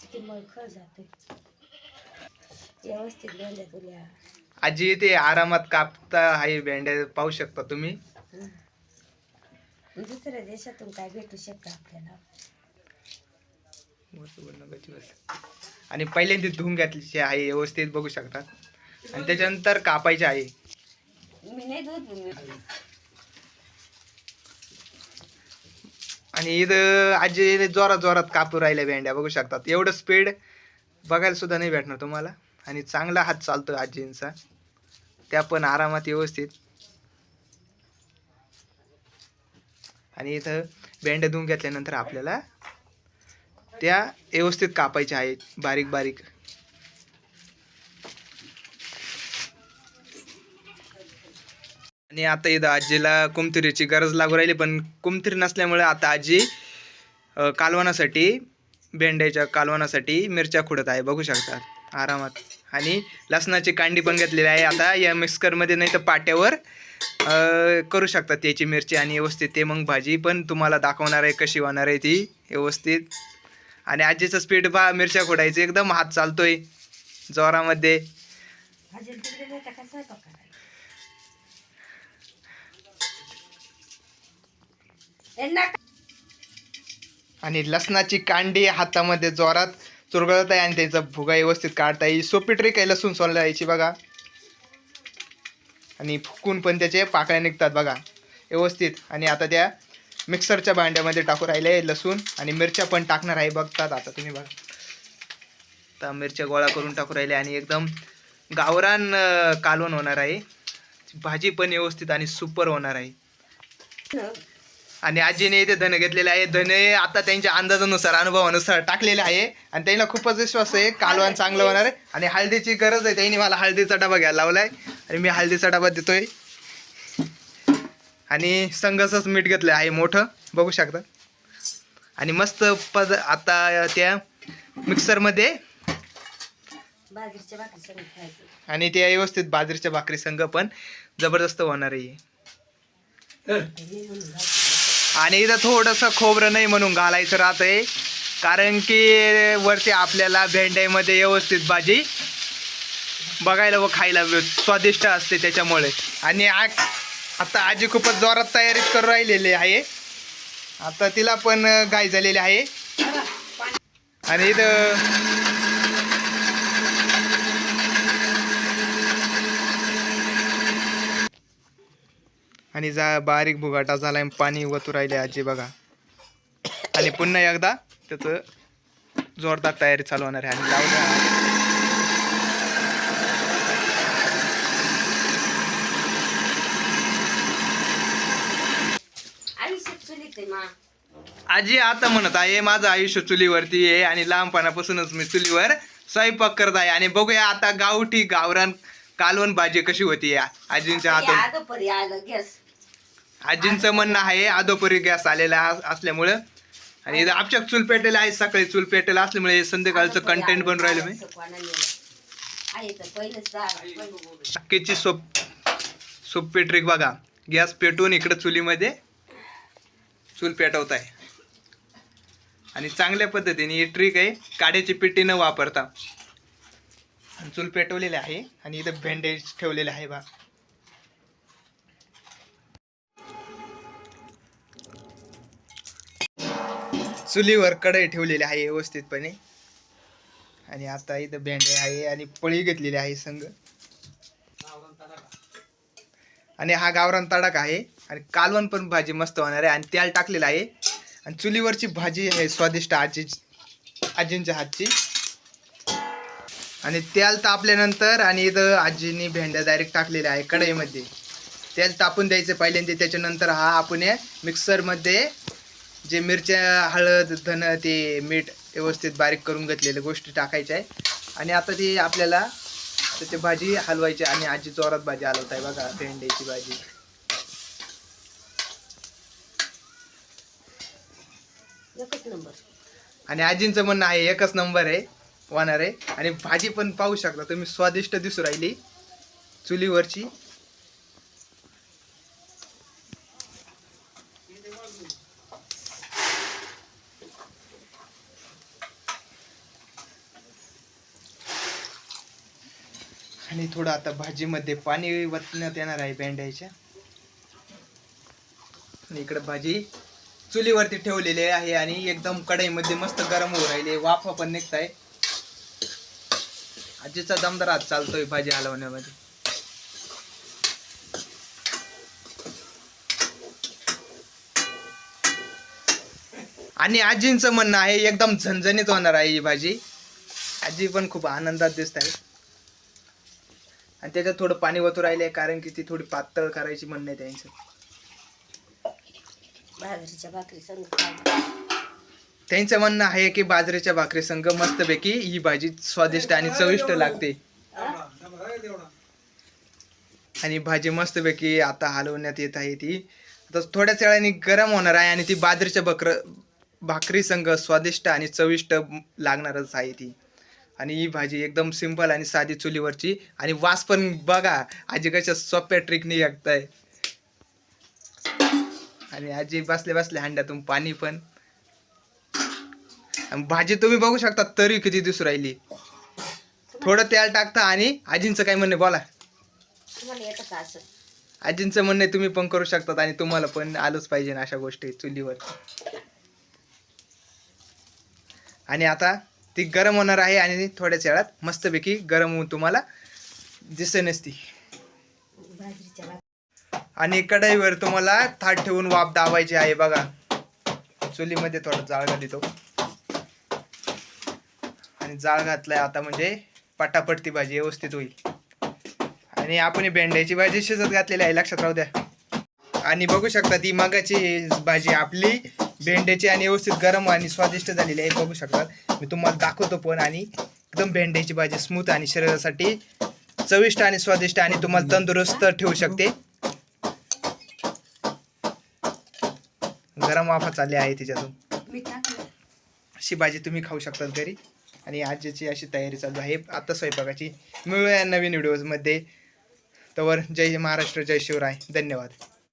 किती मळखळ जाते. व्यवस्थित भेंड्या तुल्या. आजी ते आरामात कापता आहे भेंड्या पाहू शकता तुम्ही? दुसऱ्या देशातून काय भेटू शकतं आपल्याला? आणि पहिल्यांदा धुवून घातलीची आहे व्यवस्थित बघू शकता. आणि त्याच्यानंतर कापायचे आहे. मी नाही दूध आणि इथं आजी जोरात जोरात कापू राहिल्या भेंड्या बघू शकतात. एवढं स्पीड बघायला सुद्धा नाही भेटणार तुम्हाला. आणि चांगला हात चालतो आजींचा. त्या पण आरामात व्यवस्थित. आणि इथं भेंड्या धुवून घेतल्यानंतर आपल्याला त्या व्यवस्थित कापायच्या आहेत बारीक बारीक. आणि आता इथं आजीला कुमतिरीची गरज लागू राहिली पण कुमतिरी नसल्यामुळे आता आजी कालवणासाठी भेंड्याच्या कालवणासाठी मिरच्या खुडत आहे. बघू शकता आरामात. आणि लसणाची कांडी पण घेतलेली आहे आता. या मिक्सरमध्ये नाही तर पाट्यावर करू शकतात त्याची मिरची आणि व्यवस्थित ते मग भाजी पण तुम्हाला दाखवणार आहे कशी होणार आहे ती व्यवस्थित. आणि आजीचं स्पीड पहा मिरच्या खोडायची एकदम हात चालतोय जोरामध्ये अजून तिकडे नाही तर काय स्वयंपाक करायला यांना आणि लसणाची कांडी हातामध्ये जोरात चुरगळत आहे आणि त्याचा भुगा व्यवस्थित काढता येईल. सोपी ट्रिक आहे लसूण सोलायची बघा. आणि फुकून पण त्याचे पाकळ्या निघतात बघा. व्यवस्थित. आणि आता त्या मिक्सरच्या भांड्यामध्ये टाकू राहिले लसूण आणि मिरच्या पण टाकणार आहे. बघतात आता तुम्ही बघा. आता मिरच्या गोळा करून टाकू राहिले आणि एकदम गावरान कालवण होणार आहे. भाजी पण व्यवस्थित आणि सुपर होणार आहे. आणि आजीने इथे धने घेतलेले आहे. धने आता त्यांच्या अंदाजानुसार अनुभवानुसार टाकलेले आहे. आणि त्यांना खूपच विश्वास आहे. कालवण चांगलं होणार आहे. आणि हळदीची गरज आहे. त्यांनी मला हळदीचा डबा घ्यायला लावलाय. आणि मी हळदीचा डबा देतोय. आणि संघसच मीठ घेतलं आहे मोठं. बघू शकता. आणि मस्त पद आता त्या मिक्सरमध्ये आणि त्या व्यवस्थित बाजरीच्या भाकरी संघ पण जबरदस्त होणार आहे. आणि इथं थोडंसं खोबरं नाही म्हणून घालायचं राहतंय. कारण की वरती आपल्याला भेंड्यामध्ये व्यवस्थित भाजी बघायला व खायला स्वादिष्ट असते त्याच्यामुळे. आणि आ आता आजी खूपच जोरात तयारी करून राहिलेली आहे. आता तिला पण गाय झालेली आहे. आणि इथं आणि जा बारीक भुगाटा झाला आणि पाणी वतू राहिले आजी बघा. आणि पुन्हा एकदा त्याचं जोरदार तयारी चालू होणार आहे. आणि लावलं आहे आजी आता म्हणत आहे माझं आयुष्य चुलीवरती आहे आणि लहानपणापासूनच मी चुलीवर स्वयंपाक करत आहे. आणि बघूया आता गावठी गावरान कालवण भाजी कशी होती या आजींच्या हातून. आजींचं म्हणणं आहे अधोपरी गॅस आलेला अस- असल्यामुळं. आणि इथं आमच्या चूल पेटेला आहे सकाळी चूल पेटेला असल्यामुळे संध्याकाळचं कंटेंट बनवून राहिलं मी. शक्यची सोप सोपी ट्रिक बघा. गॅस पेटवून इकडं चुलीमध्ये चूल पेटवत आहे. आणि चांगल्या पद्धतीने ही ट्रिक आहे काड्याची पिट्टी न वापरता. आणि चूल पेटवलेली आहे आणि इथं भेंडे ठेवलेले आहे बा. चुलीवर कढई ठेवलेली आहे व्यवस्थितपणे. आणि आता इथं भेंडे आहे आणि पळी घेतलेली आहे संघ आणि हा गावरान तडाक आहे. आणि कालवण पण भाजी मस्त होणार आहे. आणि तेल टाकलेलं आहे. आणि चुलीवरची भाजी आहे स्वादिष्ट आजी आजींच्या हातची. आणि तेल तापल्यानंतर आणि इथं आजीने भेंड्या डायरेक्ट टाकलेल्या आहे कढईमध्ये. तेल तापून द्यायचं पहिल्यांदा. त्याच्यानंतर हा आपण मिक्सरमध्ये जे मिरच्या हळद धन ते मीठ व्यवस्थित बारीक करून घेतलेल्या गोष्टी टाकायच्या आहे. आणि आता ती आपल्याला त्याची भाजी हलवायची आणि आजी जोरात भाजी हलवत आहे बघा भेंड्याची भाजी. आणि आजींचं म्हणणं आहे एकच नंबर आहे होणार आहे. आणि भाजी पण पाहू शकता तुम्ही स्वादिष्ट दिसू राहिली चुलीवरची. आणि थोडं आता भाजीमध्ये पाणी वतण्यात येणार आहे भेंड्याच्या. आणि भाजी चुलीवरती ठेवलेली आहे आणि एकदम कढईमध्ये मस्त गरम होऊ राहिली वाफा पण निघत आहे आजीचा दमदार आज चालतोय भाजी हलवण्यामध्ये. आणि आजींचं म्हणणं आहे एकदम झणझणीत होणार आहे ही भाजी. आजी पण खूप आनंदात दिसत आहे आणि त्याच्यात थोडं पाणी वतू राहिले कारण की ती थोडी पातळ करायची म्हणणं आहे त्यांचं. बाजरीच्या भाकरी. त्यांचं म्हणणं आहे की बाजरीच्या भाकरी संघ मस्तपैकी ही भाजी स्वादिष्ट आणि चविष्ट लागते. आणि भाजी मस्तपैकी आता हलवण्यात येत आहे ती. आता थोड्याच वेळाने गरम होणार आहे आणि ती बाजरीच्या बकर भाकरी संघ स्वादिष्ट आणि चविष्ट लागणारच आहे ती. आणि ही भाजी एकदम सिंपल आणि साधी चुलीवरची. आणि वास पण बघा आजी कशा सोप्या ट्रिकनी आहे आणि आजी बसल्या बसल्या हांड्यातून पाणी पण. भाजी तुम्ही बघू शकता तरी किती दिसू राहिली. थोडं तेल टाकता आणि आजींचं काय म्हणणे बोला. आजींचं म्हणणे तुम्ही पण करू शकतात आणि तुम्हाला पण आलंच पाहिजे ना अशा गोष्टी चुलीवर. आणि आता ती गरम होणार आहे आणि थोड्याच वेळात मस्तपैकी गरम होऊन तुम्हाला दिसेनच ती. आणि कढईवर तुम्हाला थाट ठेवून वाफ दाबायची आहे बघा. चुलीमध्ये थोडा जाळ घालितो. आणि जाळ घातलाय आता म्हणजे पटापट ती भाजी व्यवस्थित होईल. आणि आपण भेंड्याची भाजी शिजत घातलेली आहे लक्षात राहू द्या. आणि बघू शकता ती मगाची भाजी आपली भेंड्याची आणि व्यवस्थित गरम आणि स्वादिष्ट झालेली आहे बघू शकतात. मी तुम्हाला दाखवतो पण आणि एकदम भेंड्याची भाजी स्मूथ आणि शरीरासाठी चविष्ट आणि स्वादिष्ट आणि तुम्हाला तंदुरुस्त ठेवू शकते. गरम वाफा चालली आहे तिच्यातून. अशी भाजी तुम्ही खाऊ शकतात घरी. आणि आजीची अशी तयारी चालू आहे. आता स्वयंपाकाची. मिळूया नवीन व्हिडिओजमध्ये. तवर जय महाराष्ट्र जय शिवराय. धन्यवाद.